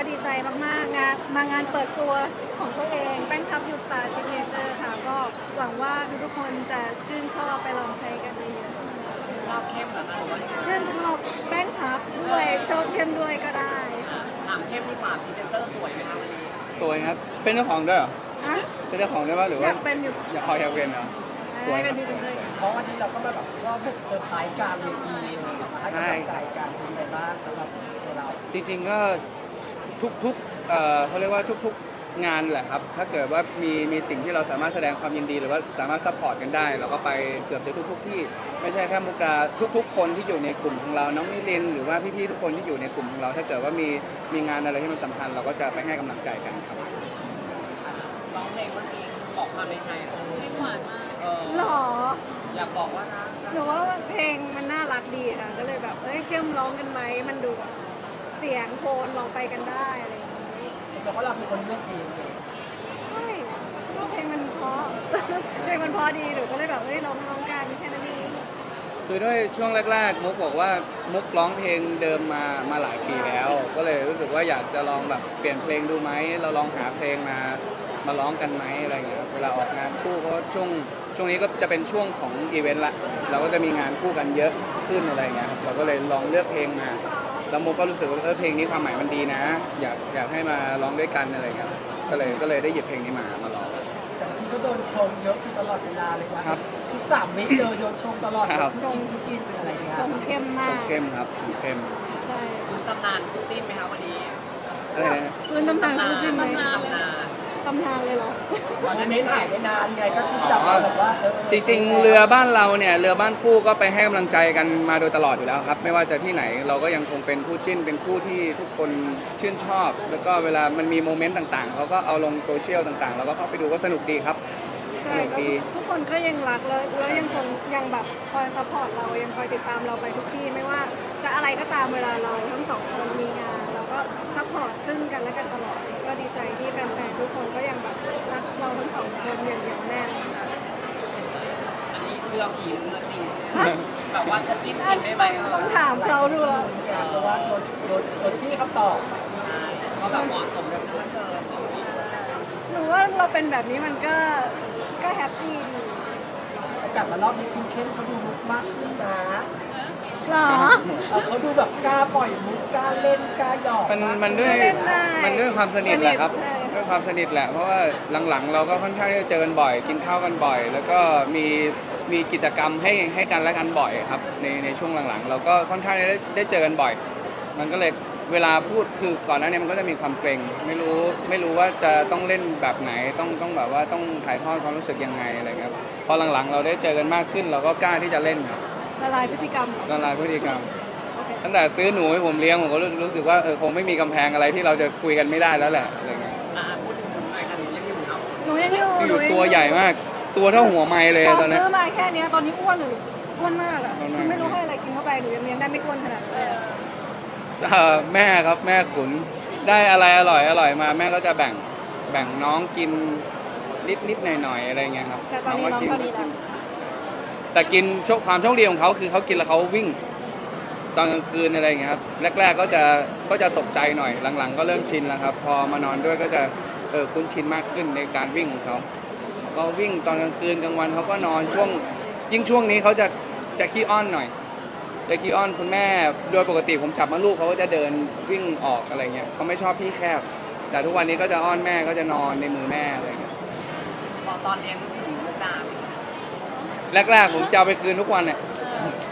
ก็ดีใจมากๆงานมางานเปิดตัวของตัวเองแป้งพับยูสตาร์ซิกเนเจอร์ค่ะ ก็หวังว่าทุกๆคนจะชื่นชอบไปลองใช้กันเยอะชอบเข้มเหรอคะหรือว่าๆชื่นชอบแป้งพับด้วยชอบเข้มด้วยก็ได้ค่ะถามเข้มดีกว่าพรีเซนเตอร์สวยไหมคะวันนี้สวยครับ เป็นเจ้าของด้วยเหรออะเป็นเจ้าของด้วยป่ะหรืออว่ายากเป็นอยู่อยากพออยากเป็นเหรอสวยครับเป็นสวยสวย เพราะวันนี้เราก็มาแบบว่าบุกเซอร์ไพรส์กลารเวทีเลยให้กำลังใจกันเป็นไงบ้างสำหรับตัวเราจริงๆก็ ทุกๆเอ่อเขาเรียกว่าทุกๆงานแหละครับ ถ้าเกิดว่ามีมีสิ่งที่เราสามารถแสดงความยินดี หรือว่าสามารถซัพพอร์ตกันได้ เราก็ไปเกือบจะทุกๆที่ ไม่ใช่แค่มุกดาทุก ๆ คนที่อยู่ในกลุ่มของเรา น้องมิลินหรือว่าพี่ๆทุกคนที่อยู่ในกลุ่มของเรา ถ้าเกิดว่ามีมีงานอะไรที่มันสำคัญ เราก็จะไปให้กำลังใจกันครับ ร้องเพลงเมื่อกี้บอกความในใจเหรอเพลงหวานมากเออหรออยากบอกว่านะหนูว่าเพลงมันน่ารักดีค่ะ ก็เลยแบบ เอ้ยเข้มร้องกันไหมมันดูแบบ เสียงโทนร้องไปกันได้อะไรอย่างนี้บอกว่าเราเป็นคนเลือกเพลงเองใช่ก็เพลงมันเพราะ เพลงมันเพราะดีหนูก็เลยแบบเฮ้ยร้องร้องกันแค่นั้นเองคือด้วยช่วงแรก ๆ มุกบอกว่ามุกร้องเพลงเดิมมามาหลายปีแล้ว ก็เลยรู้สึกว่าอยากจะลองแบบเปลี่ยนเพลงดูไหมเราลองหาเพลงมามาร้องกันไหมอะไรอย่างเงี้ยเวลาออกงานคู่เพราะว่าช่วงช่วงนี้ก็จะเป็นช่วงของอีเวนต์ละเราก็จะมีงานคู่กันเยอะขึ้นอะไรอย่างเงี้ยครับเราก็เลยลองเลือกเพลงมา แล้วมุกก็รู้สึกว่าเออเพลงนี้ความหมายมันดีนะ อยากอยากให้มาร้องด้วยกันอะไรอย่างเงี้ยก็เลยก็เลยได้หยิบเพลงนี้มามาร้อง แต่ที่ก็โดนชมเยอะอยู่ตลอดเวลาเลยว่าครับทุกสามวิเลยโดนชมตลอดครับ ชมจิ้นอะไรอย่างเงี้ยชมเข้มมาชมก เข้มครับชมเข้มใช่ คุณตำนานคู่จิ้นไหมคะวันนี้อะไรนะพื้นตำนานคู่จิ้นไหม ตำนาน ตำนานเลยเหรอ วันนี้ถ่ายได้นานไงก็คือจับมาแบบว่าเออจริงๆ เรือบ้านเราเนี่ยเรือบ้านคู่ก็ไปให้กำลังใจกันมาโดยตลอดอยู่แล้วครับ ไม่ว่าจะที่ไหนเราก็ยังคงเป็นคู่จิ้นเป็นคู่ที่ทุกคนชื่นชอบ แล้วก็เวลามันมีโมเมนต์ต่างๆเขาก็เอาลงโซเชียลต่างๆเราก็เข้าไปดูก็สนุกดีครับ ใช่สนุกก็ดีทุกทุกคนก็ยังรักแล้วแล้วยังคงยังแบบคอยซัพพอร์ตเรายังคอยติดตามเราไปทุกที่ไม่ว่าจะอะไรก็ตามเวลาเราทั้งสองคนมีงานเราก็ซัพพอร์ตซึ่งกันและกันตลอด ก็ดีใจที่แฟนๆทุกคนก็ยังแบบรักเราทั้งสองคนอย่างอย่างแน่นค่ะอันนี้เรือผีหรือเรือจริงแบบว่าจะจิ้นจริงได้ไหมต้องถามเขาดูแล้วเพราะว่าโดนโดนโดนที่คำตอบใช่ก็แบบเหมาะสมกันเหลือเกินหนูว่าเราเป็นแบบนี้มันก็ก็แฮปปี้ดี แต่กลับมารอบนี้คุณเข้มเขาดูมุกมากขึ้นนะ หรอ เออเขาดูแบบกล้าปล่อยมุกกล้าเล่นกล้าหยอกมันมันด้วยเล่นได้มันด้วยความสนิทแหละครับใช่ ด้วยความสนิทแหละเพราะว่าหลังๆ เราก็ค่อนข้างที่จะเจอกันบ่อย กินข้าวกันบ่อย แล้วก็มีมีกิจกรรมให้ให้กันและกันบ่อยครับในในช่วงหลังๆ เราก็ค่อนข้างได้ได้เจอกันบ่อย มันก็เลยเวลาพูดคือก่อนหน้านี้มันก็จะมีความเกรงไม่รู้ไม่รู้ว่าจะต้องเล่นแบบไหนต้องต้องแบบว่าต้องถ่ายทอดความรู้สึกยังไงอะไรเงี้ยครับพอหลังๆ เราได้เจอกันมากขึ้น เราก็กล้าที่จะเล่นครับ ละลายพฤติกรรมเหรอละลายพฤติกรรม โอเคตั้งแต่ซื้อหนูให้ผมเลี้ยงผมก็รู้รู้สึกว่าเออคงไม่มีกำแพงอะไรที่เราจะคุยกันไม่ได้แล้วแหละอะไรเงี้ยอะพูดถึงหน่อยค่ะหนูยังอยู่เนาะหนูยังอยู่อยู่นูยังตัวใหญ่มากตัวเท่าหัวไม้เลยตตออนนนี้ ซื้อมาแค่เนี้ยตอนนี้อ้วนหรืออ้วนมากอะอ้วนมาก คือไม่รู้ให้อะไรกินเข้าไปหนูยังเลี้ยงได้ไม่อ้วนขนาดนั้นเลยอะเอ่อแม่ครับแม่ขุนได้อะไรอร่อยอร่อยมา แม่ก็จะแบ่งแบ่งน้องกินนิดนิดหน่อยหน่อยๆอะไรเงี้ยครับแต่ตอนนี้น้องกิพอดีแล้ว แต่กินโชคความโชคดีของเขาคือเขากินแล้วเขาวิ่งตอนกลางคืนอะไรเงี้ยครับแรก ๆก็จะก็จะตกใจหน่อยหลังๆ ก็เริ่มชินแล้วครับ พอมานอนด้วยก็จะเออคุ้นชินมากขึ้นในการวิ่งของเขาก็วิ่งตอนกลางคืนกลางวันเขาก็นอนช่วง ยิ่งช่วงนี้เขาจะจะขี้อ้อนหน่อยจะขี้อ้อนคุณแม่โดยปกติผมจับมาลูกเขาก็จะเดินวิ่งออกอะไรเงี้ยเขาไม่ชอบที่แคบ แต่ทุกวันนี้ก็จะอ้อนแม่ก็จะนอนในมือแม่อะไรเงี้ยตอนตอนเลี้ยงถึงมุกดาไหมคะ แรกๆผมจะเอาไปคืนทุกวันเนี่ย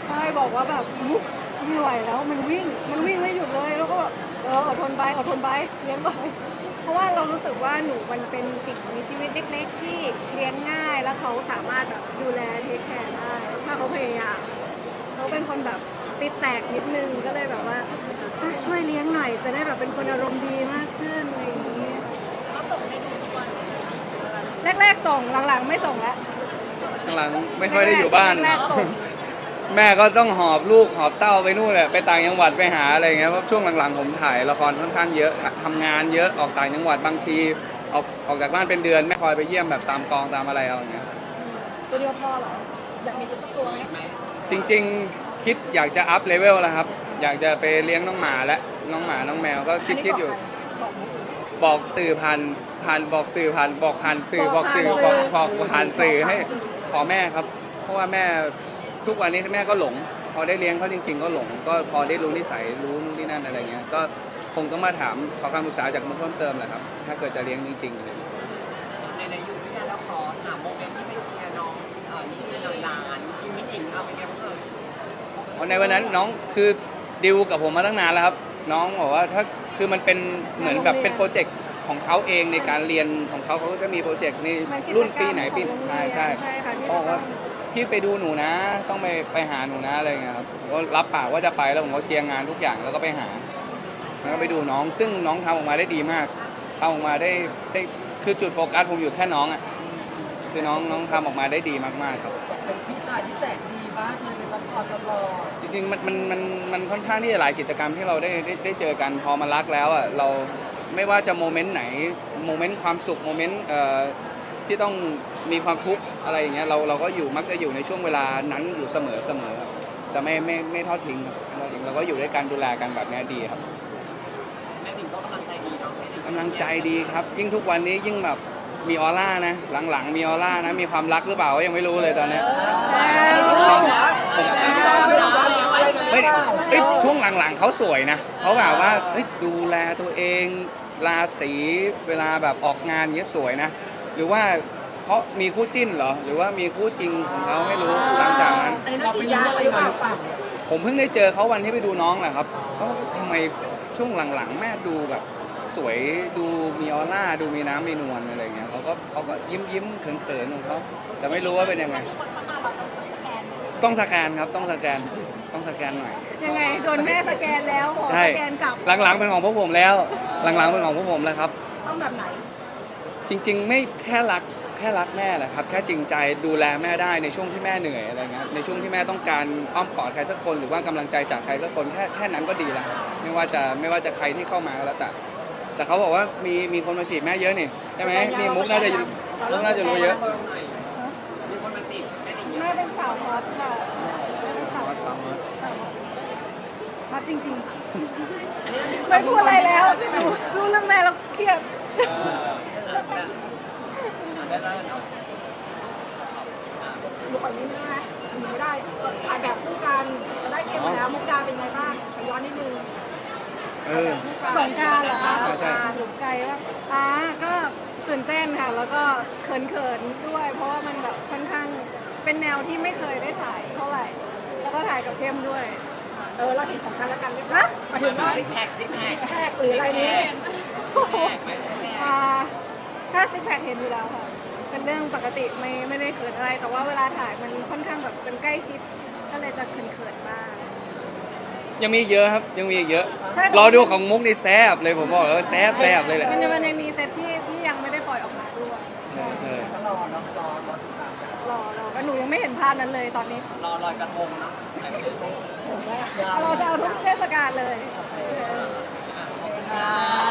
ใช่บอกว่าแบบมุกไม่ไหวแล้วมันวิ่งมันวิ่งไม่หยุดเลยแล้วก็แบบเอออดทนไปอดทนไปเลี้ยงไปเพราะว่าเรารู้สึกว่าหนูมันเป็นสิ่งมีชีวิตเล็กๆ ที่เลี้ยงง่ายแล้วเขาสามารถแบบดูแลเทคแคร์ได้ถ้าเขาพยายามเขาเป็นคนแบบติดแตกนิดนึงก็เลยแบบว่าอะช่วยเลี้ยงหน่อยจะได้แบบเป็นคนอารมณ์ดีมากขึ้นอะไรอย่างนี้ก็ส่งให้ดูทุกวันแรกๆส่งหลังๆไม่ส่งแล้ว หลังๆไม่ค่อยได้อยู่บ้าน แรกๆส่ง แม่ก็ต้องหอบลูกหอบเต้าไปนู่นแหละไปต่างจังหวัดไปหาอะไรเงี้ยเพราะช่วงหลังๆผมถ่ายละครค่อนข้างเยอะทำงานเยอะออกต่างจังหวัดบางทีออกออกจากบ้านเป็นเดือนไม่คอยไปเยี่ยมแบบตามกองตามอะไรเอาอย่างเงี้ย ตัวเดียวพอเหรอ อยากมีสักตัวไหมไหมจริงๆคิดอยากจะอัพเลเวลแล้วครับ อยากจะไปเลี้ยงน้องหมาและน้องหมาน้องแมวก็คิดคิดอยู่ บอกมุกบอกสื่อผ่านผ่านบอกสื่อผ่านบอกผ่านสื่อบบออกกผ่านสื่อสื่บออกบอกผ่านสื่อให้ ขอแม่ครับ เพราะว่าแม่ทุกวันนี้แม่ก็หลง พอได้เลี้ยงเขาจริง ๆ ก็หลง ก็พอได้รู้นิสัยรู้นู่นนี่นั่นอะไรเงี้ย ก็คงต้องมาถามขอคำปรึกษาจากมุกเพิ่มเติมแหละครับ ถ้าเกิดจะเลี้ยงจริงๆเลยในในอยู่ด้วยกันแล้วขอถามโมเมนต์ที่ไปเชียร์น้องเอ่อนี่เลยหลานที่มิถิงเอาไปเลี้ยงเลยเพราะในวันนั้นน้องคือดิวกับผมมาตั้งนานแล้วครับ น้องบอกว่าถ้าคือมันเป็นเหมือนแบบเป็นโปรเจกต์ ของเขาเองในการเรียนของเขาเขาก็จะมีโปรเจกต์ในมันกิจกรรมรุ่นปีไหนปีของโรงเรียนใช่ใช่ใช่ค่ะที่เขาบอกว่าจะต้องพี่ไปดูหนูนะ ต้องไปไปหาหนูนะอะไรเงี้ยครับผมก็รับปากว่าจะไปแล้วผมก็เคลียร์งานทุกอย่างแล้วก็ไปหาแล้วก็ไปดูน้อง ซึ่งน้องทำออกมาได้ดีมากทำออกมาได้ได้คือจุดโฟกัสผมอยู่แค่น้องอะคือน้องน้องทำออกมาได้ดีมากๆครับ เป็นพี่ชายที่แสนดีมากเลยไปซัพพอร์ตตลอดจริงๆมันมันมันมันค่อนข้างที่จะหลายกิจกรรมที่เราได้ได้ได้เจอกันพอมารักแล้วอะเรา ไม่ว่าจะโมเมนต์ไหนโมเมนต์ความสุขโมเมนต์เอ่อที่ต้องมีความทุกข์อะไรอย่างเงี้ยเราเราก็อยู่มักจะอยู่ในช่วงเวลานั้นอยู่เสมอเสมอครับจะไม่ไม่ไม่ทอดทิ้งครับไม่ทอดทิ้งเราก็อยู่ด้วยกันดูแลกันแบบเนี้ยดีครับแม่หนิงก็กำลังใจดีเนาะกำลังใจดีครับ ยิ่งทุกวันนี้ยิ่งแบบมีออร่านะ หลังๆ มีออร่านะ มีความรักหรือเปล่าก็ยังไม่รู้เลยตอนเนี้ย ไม่ได้เอ้ยช่วง หลังๆเขาสวยนะเขาแบบว่าเอ้ยดูแลตัวเองราศีเวลาแบบออกงานเงี้ยสวยนะ หรือว่าเขามีคู่จิ้นเหรอ หรือว่ามีคู่จริงของเขาไม่รู้หลังจากนั้น อันนี้เราไปรู้อะไรมาหรือเปล่าเนี่ยผมเพิ่งได้เจอเขาวันที่ไปดูน้องแหละครับเขาทำไมช่วงหลังๆ แม่ดูแบบสวยดูมีออร่าดูมีน้ำมีนวลอะไรเงี้ยเขาก็เขาก็ยิ้มยิ้มๆเขินๆของเขาแต่ไม่รู้ว่าเป็นยังไง ต้องสแกนครับต้องสแกนต้องสแกนหน่อย ยังไงโดนแม่สแกนแล้วขอใช่สแกนกลับหลังๆเป็นของพวกผมแล้ว หลังๆเป็นของพวกผมแล้วครับ ต้องแบบไหน จริง ๆ ไม่แค่รักแค่รักแม่แหละครับแค่จริงใจดูแลแม่ได้ในช่วงที่แม่เหนื่อยอะไรเงี้ยในช่วงที่แม่ต้องการอ้อมกอดใครสักคนหรือว่ากำลังใจจากใครสักคนแค่แค่นั้นก็ดีแล้วครับไม่ว่าจะไม่ว่าจะใครที่เข้ามาก็แล้วแต่ แต่เขาบอกว่ามีมีคนมาจีบแม่เยอะนี่ใช่ไหมมีมุกน่าจะมุกน่าจะรู้เยอะ ฮอตค่ะแม่เป็นสาวฮอตฮอตจริงๆ ไม่พูดอะไรแล้วดูดูเรื่องแม่แล้วเครียดได้แล้วเนาะหนูขอยิ้มได้ไหมหนูไม่ได้ถ่ายแบบคู่กันได้เกมมาแล้วมุกดาเป็นไงบ้างขอย้อนนิดนึงเออสงกรารเหรอคะใช่ใช่หนูไกลว่าอ่าก็ตื่นเต้นค่ะ แล้วก็เขินๆด้วย เพราะว่ามันแบบค่อนข้าง เป็นแนวที่ไม่เคยได้ถ่ายเท่าไหร่ แล้วก็ถ่ายกับเข้มด้วย เออเราเห็นของกันและกันไหมคะหมายถึงว่าซิกแพคซิกแพคแพกหรืออะไรนี้อ่าถ้าซิกแพคเห็นอยู่แล้วค่ะ เป็นเรื่องปกติไม่ไม่ได้เขินอะไร แต่ว่าเวลาถ่ายมันค่อนข้างแบบเป็นใกล้ชิด ก็เลยจะเขินๆบ้าง ยังมีอีกเยอะครับยังมีอีกเยอะ ใช่ รอดูของมุกนี่แซบเลยผมบอกเลยว่าแซบแซบเลยแหละ มันยังมันยังมีเซตที่ที่ หนูยังไม่เห็นภาพนั้นเลยตอนนี้รอลอยกระทงเนาะเราจะเอาทุกเทศกาลเลยค่ะ